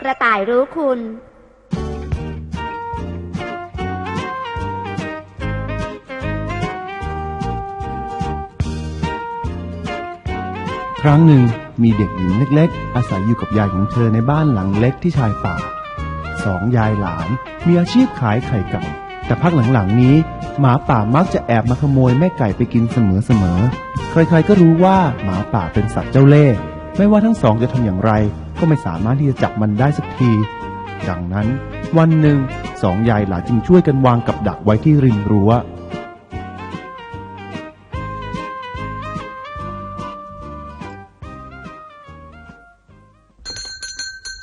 กระต่ายรู้คุณ ครั้งหนึ่งมีเด็กหญิงเล็กๆ อาศัยอยู่กับยายของเธอในบ้านหลังเล็กที่ชายป่า สองยายหลานมีอาชีพขายไข่ไก่ แต่พักหลังๆนี้ หมาป่ามักจะแอบมาขโมยแม่ไก่ไปกินเสมอๆ ใครๆก็รู้ว่าหมาป่าเป็นสัตว์เจ้าเล่ห์ ไม่ว่าทั้งสองจะทำอย่างไร ก็ไม่สามารถที่จะจับมันได้สักที ดังนั้น วันหนึ่งสองยายหลาจึงช่วยกันวางกับดักไว้ที่ริมรั้ว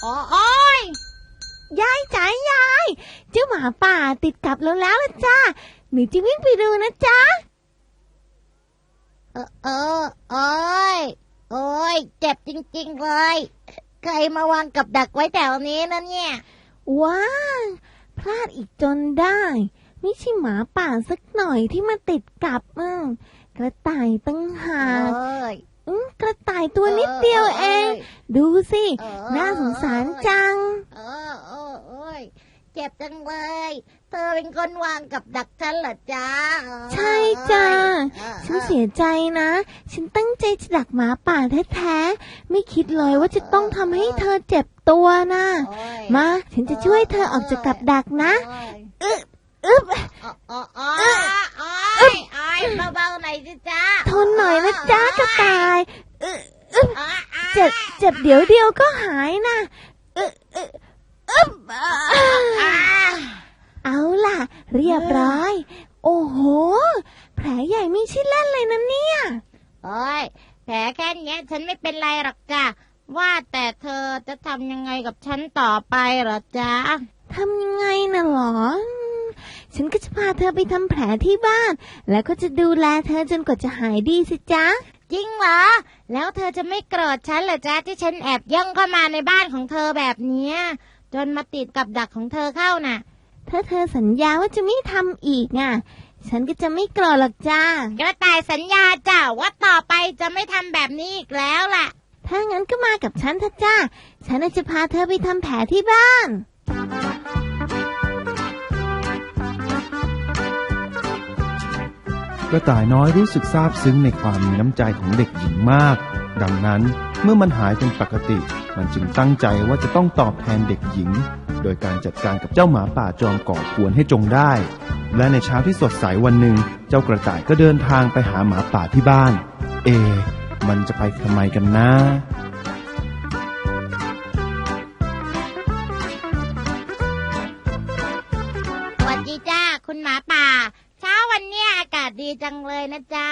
โอ้ยยายจ๋ายาย เจ้าหมาป่าติดกับเราแล้วล่ะจ้าหนูจะวิ่งไปดูนะจ๊ะ เออเออโอ้ยโอ้ยเจ็ บจริง ๆ เลย ใครมาวางกับดักไว้แถวนี้นะเนี่ย ว้าวพลาดอีกจนได้ ไม่ใช่หมาป่าสักหน่อยที่มาติดกับอืมกระต่ายตั้งหากโอ้ยอืมกระต่ายตัวนิดเดียวเอง ดูสิเออน่าสงสารจัง เออเออโอ้ย เจ็บจังเลย เธอเป็นคนวางกับดักฉันเหรอจ๊ะเออใช่จ้าเออฉันเสียใจนะ ฉันตั้งใจจะดักหมาป่าแท้ๆ ไม่คิดเลยว่าจะต้องทำให้เธอเจ็บตัวนะโอ้ยมา ฉันจะช่วยเธอออกจากกับดักนะโอ้ยอึ๊บโอ้โอ้โอ้ยโอ้ยโอ้ยเบาๆหน่อยสิจ๊ะทนหน่อยนะจ๊ะกระต่ายอึ๊บอึ๊บโอ้ยโอ้ยเจ็บเจ็บเดี๋ยวเดียวก็หายนะอึ๊บอึ๊บอึ๊บอ่า เอาล่ะ เรียบร้อย โอ้โห แผลใหญ่ไม่ใช่เล่นเลยนะเนี่ย โอ้ยแผลแค่เนี้ยฉันไม่เป็นไรหรอกจ้ะว่าแต่เธอจะทำยังไงกับฉันต่อไปเหรอจ๊ะทำยังไงน่ะหรออืมฉันก็จะพาเธอไปทำแผลที่บ้าน แล้วก็จะดูแลเธอจนกว่าจะหายดีสิจ๊ะ จริงเหรอ แล้วเธอจะไม่โกรธฉันเหรอจ๊ะที่ฉันแอบย่องเข้ามาในบ้านของเธอแบบเนี้ย จนมาติดกับดักของเธอเข้าน่ะ ถ้าเธอสัญญาว่าจะไม่ทำอีกอะ ฉันก็จะไม่โกรธหรอกจ้ากระต่ายสัญญาจ้ะว่าต่อไปจะไม่ทำแบบนี้อีกแล้วล่ะ ถ้างั้นก็มากับฉันเถอะจ้า ฉันน่ะจะพาเธอไปทำแผลที่บ้านกระต่ายน้อยรู้สึกซาบซึ้งในความมีน้ำใจของเด็กหญิงมาก ดังนั้น เมื่อมันหายเป็นปกติ มันจึงตั้งใจว่าจะต้องตอบแทนเด็กหญิง โดยการจัดการกับเจ้าหมาป่าจอมก่อกวนให้จงได้ และในเช้าที่สดใสวันหนึ่ง เจ้ากระต่ายก็เดินทางไปหาหมาป่าที่บ้าน เอะมันจะไปทำไมกันนะสวัสดีจ้าคุณหมาป่า เช้าวันเนี้ยอากาศดีจังเลยนะจ๊ะ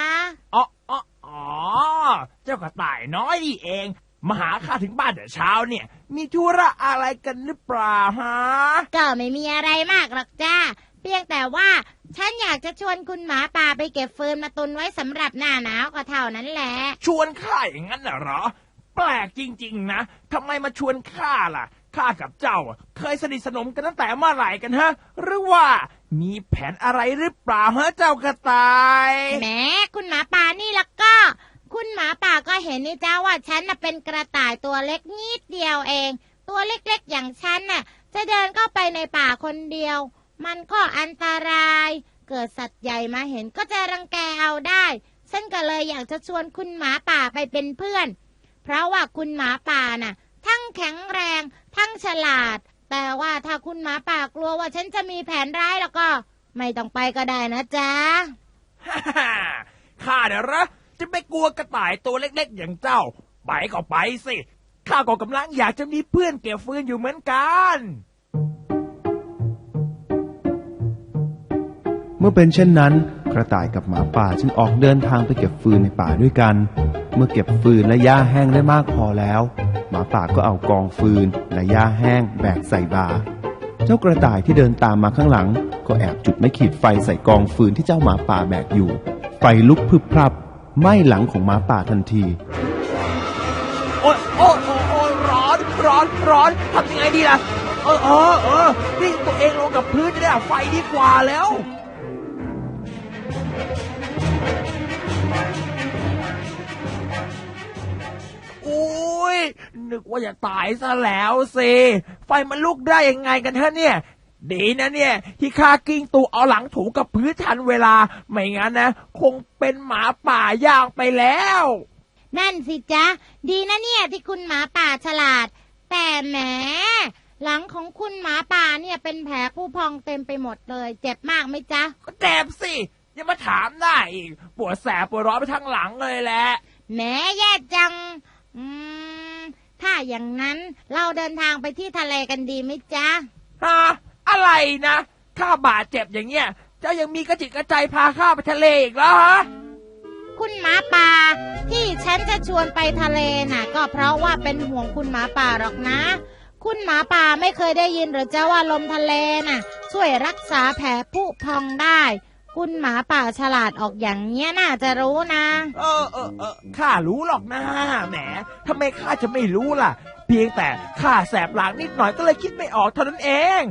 อ๋อ อ๋ออ๋อ เจ้ากระต่ายน้อยนี่เอง มาหาข้าถึงบ้านแต่เช้าเนี่ย มีธุระอะไรกันหรือเปล่าฮะ ก็ไม่มีอะไรมากหรอกจ้า เพียงแต่ว่า ฉันอยากจะชวนคุณหมาป่าไปเก็บฟืนมาตุนไว้สำหรับหน้าหนาวก็เท่านั้นแหละ ชวนข้าอย่างนั้นน่ะเหรอ แปลกจริง ๆ นะทำไมมาชวนข้าล่ะข้ากับเจ้าอะเคยสนิทสนมกันตั้งแต่เมื่อไหร่กันฮะ หรือว่ามีแผนอะไรหรือเปล่าฮะเจ้ากระต่าย แหมคุณหมาป่านี่ละก็ คุณหมาป่าก็เห็นนี่จ้าว่าฉันน่ะเป็นกระต่ายตัวเล็กนิดเดียวเอง ตัวเล็กๆอย่างฉันน่ะ จะเดินเข้าไปในป่าคนเดียว มันก็อันตราย เกิดสัตว์ใหญ่มาเห็นก็จะรังแกเอาได้ ฉันก็เลยอยากจะชวนคุณหมาป่าไปเป็นเพื่อน เพราะว่าคุณหมาป่าน่ะ ทั้งแข็งแรง ทั้งฉลาด แต่ว่าถ้าคุณหมาป่ากลัวว่าฉันจะมีแผนร้ายแล้วก็ ไม่ต้องไปก็ได้นะจ๊ะฮ่าฮ่าข้าเนี่ยเหรอ จะไปกลัวกระต่ายตัวเล็กๆ อย่างเจ้า ไปก็ไปสิ ข้าก็กำลังอยากจะมีเพื่อนเก็บฟืนอยู่เหมือนกัน เมื่อเป็นเช่นนั้น กระต่ายกับหมาป่าจึงออกเดินทางไปเก็บฟืนในป่าด้วยกัน เมื่อเก็บฟืนและหญ้าแห้งได้มากพอแล้ว หมาป่าก็เอากองฟืนและหญ้าแห้งแบกใส่บ่าเจ้ากระต่ายที่เดินตามมาข้างหลัง ก็แอบจุดไม้ขีดไฟใส่กองฟืนที่เจ้าหมาป่าแบกอยู่ ไฟลุกพรึบพรับ ไหม้หลังของหมาป่าทันที โอ้ยโอ้ยโอ้ยโอ้ยร้อนร้อนร้อนทำยังไงดีล่ะ เออเออเออนี่ตัวเองลงกับพื้นจะได้ดับไฟดีกว่าแล้วโอ้ยนึกว่าจะตายซะแล้วสิ ไฟมันลุกได้ยังไงกันเถอะเนี่ย ดีนะเนี่ย ที่ข้ากิ้งตูเอาหลังถูกับพื้นทันเวลา ไม่งั้นนะ คงเป็นหมาป่าย่างไปแล้ว นั่นสิจ๊ะ ดีนะเนี่ยที่คุณหมาป่าฉลาด แต่แหมหลังของคุณหมาป่าเนี่ยเป็นแผลผู้พองเต็มไปหมดเลย เจ็บมากไหมจ๊ะ ก็แดบสิอย่ามาถามได้อีกปวดแสบปวดร้อนไปทั้งหลังเลยแหละแหมแย่จัง อืม ถ้าอย่างนั้นเราเดินทางไปที่ทะเลกันดีไหมจ๊ะฮะ อะไรนะ ข้าบาดเจ็บอย่างเงี้ย เจ้ายังมีกระจิตกระใจพาข้าไปทะเลอีกแล้วฮะ คุณหมาป่า ที่ฉันจะชวนไปทะเลน่ะ ก็เพราะว่าเป็นห่วงคุณหมาป่าหรอกนะ คุณหมาป่าไม่เคยได้ยินหรือจ้าว่าลมทะเลน่ะ ช่วยรักษาแผลผุพองได้ คุณหมาป่าฉลาดออกอย่างเนี้ยน่าจะรู้นะ เออเออเออข้ารู้หรอกนะแหมทำไมข้าจะไม่รู้ล่ะ เพียงแต่ข้าแสบหลังนิดหน่อยก็เลยคิดไม่ออกเท่านั้นเอง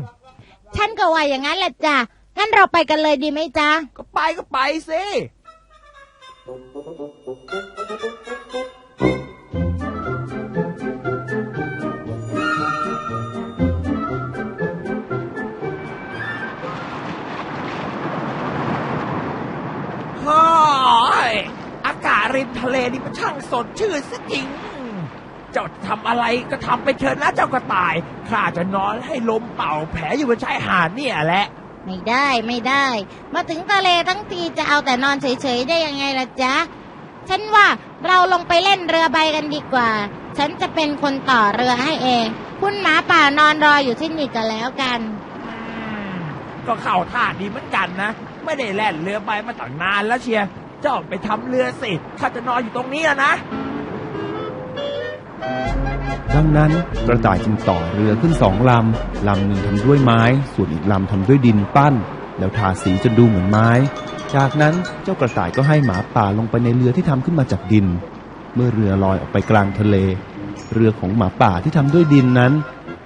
ฉันก็ว่าอย่างนั้นแหละจ้ะ งั้นเราไปกันเลยดีไหมจ๊ะ ก็ไปก็ไปสิ ฮ่อยอากาศริมทะเลนี่มันช่างสดชื่นซะจริง เจ้าทำอะไรก็ทำไปเถอะนะเจ้ากระต่าย ข้าจะนอนให้ลมเป่าแผลอยู่บนชายหาดเนี่ยแหละ ไม่ได้ไม่ได้ มาถึงทะเลทั้งทีจะเอาแต่นอนเฉยๆได้ยังไงล่ะจ๊ะ ฉันว่าเราลงไปเล่นเรือใบกันดีกว่า ฉันจะเป็นคนต่อเรือให้เอง คุณหมาป่านอนรออยู่ที่นี่กันแล้วกันอืมก็เข้าท่าดีเหมือนกันนะ ไม่ได้แล่นเรือใบมาตั้งนานแล้วเชียร์เจ้าไปทำเรือสิ ข้าจะนอนอยู่ตรงนี้อะนะ ดังนั้นกระต่ายจึงต่อเรือขึ้นสองลำ ลำหนึ่งทำด้วยไม้ ส่วนอีกลำทำด้วยดินปั้น แล้วทาสีจนดูเหมือนไม้ จากนั้นเจ้ากระต่ายก็ให้หมาป่าลงไปในเรือที่ทำขึ้นมาจากดิน เมื่อเรือลอยออกไปกลางทะเล เรือของหมาป่าที่ทำด้วยดินนั้น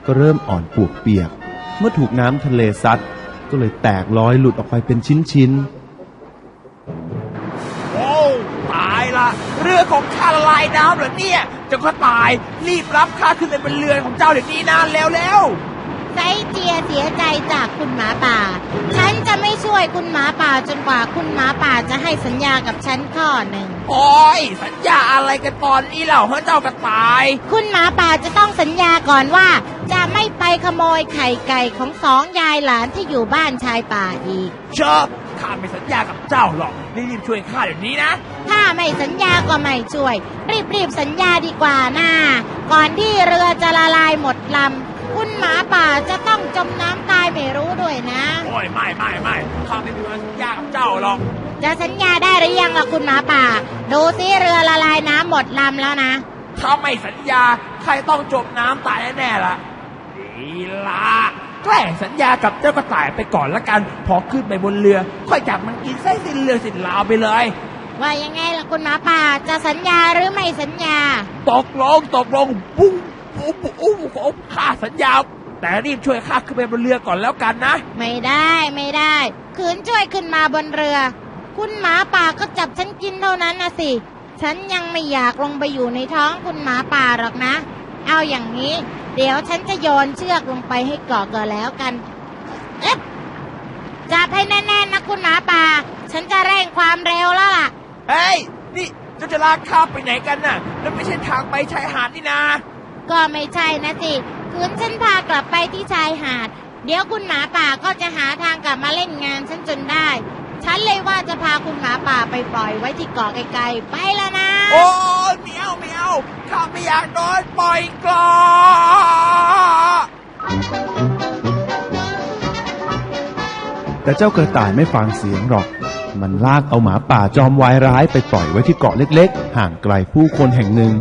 ก็เริ่มอ่อนปวกเปียก เมื่อถูกน้ำทะเลซัดก็เลยแตกลอยหลุดออกไปเป็นชิ้นๆ น้ำเหรอเนี่ยเจ้าก็ตายรีบรับข้าขึ้นไปบนเรือของเจ้าเดี๋ยวนี้นานแล้วแล้วไซเจียเสียใจจากคุณหมาป่า ฉันจะไม่ช่วยคุณหมาป่าจนกว่าคุณหมาป่าจะให้สัญญากับฉันข้อหนึ่ง โอ้ยสัญญาอะไรกันตอนนี้เล่าเฮ้เจ้ากระต่าย คุณหมาป่าจะต้องสัญญาก่อนว่า จะไม่ไปขโมยไข่ไก่ของสองยายหลานที่อยู่บ้านชายป่าอีกเชอะ ข้าไม่สัญญากับเจ้าหรอกรีบๆช่วยข้าเดี๋ยวนี้นะ ถ้าไม่สัญญาก็ไม่ช่วย รีบๆสัญญาดีกว่านะก่อนที่เรือจะละลายหมดลำคุณหมาป่าจะต้องจมน้ำตายไม่รู้ด้วยนะ โอ้ยไม่ไม่ไม่ข้าไม่มีวันสัญญากับเจ้าหรอกจะสัญญาได้หรือยังล่ะคุณหมาป่า ดูซิเรือละลายน้ำหมดลำแล้วนะถ้าไม่สัญญาใครต้องจมน้ำตายแน่ๆล่ะดีละ แกล้งสัญญากับเจ้ากระต่ายไปก่อนละกัน พอขึ้นไปบนเรือ ค่อยจับมันกินไส้สิ้นเรือสิ้นลาวไปเลย ว่ายังไงล่ะคุณหมาป่าจะสัญญาหรือไม่สัญญา ตกลงตกลงปุ้งปุ้งปุ้งปุ้งข้าสัญญา แต่รีบช่วยข้าขึ้นไปบนเรือก่อนแล้วกันนะ ไม่ได้ไม่ได้ขืนช่วยขึ้นมาบนเรือ คุณหมาป่าก็จับฉันกินเท่านั้นนะสิ ฉันยังไม่อยากลงไปอยู่ในท้องคุณหมาป่าหรอกนะ เอาอย่างนี้ เดี๋ยวฉันจะโยนเชือกลงไปให้เกาะก็แล้วกัน เอ๊ะจับให้แน่นๆนะคุณหมาป่า ฉันจะเร่งความเร็วแล้วล่ะ เฮ้ย นี่เจ้าจะลากข้าไปไหนกันน่ะนั่นไม่ใช่ทางไปชายหาดนี่นา ก็ไม่ใช่นะสิคืนฉันพากลับไปที่ชายหาด เดี๋ยวคุณหมาป่าก็จะหาทางกลับมาเล่นงานฉันจนได้ ฉันเลยว่าจะพาคุณหมาป่าไปปล่อยไว้ที่เกาะไกลๆ ไปแล้วนะ โอ้ยไม่เอาไม่เอา ข้าไม่อยากโดนปล่อยกลอแต่เจ้ากระต่ายไม่ฟังเสียงหรอก มันลากเอาหมาป่าจอมวายร้ายไปปล่อยไว้ที่เกาะเล็กๆ ห่างไกลผู้คนแห่งหนึ่ง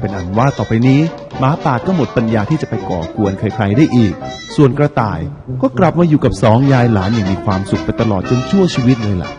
เป็นอันว่าต่อไปนี้หมาป่าก็หมดปัญญาที่จะไปก่อกวนใครๆได้อีก ส่วนกระต่ายก็กลับมาอยู่กับสองยายหลานอย่างมีความสุขไปตลอดจนชั่วชีวิตเลยล่ะ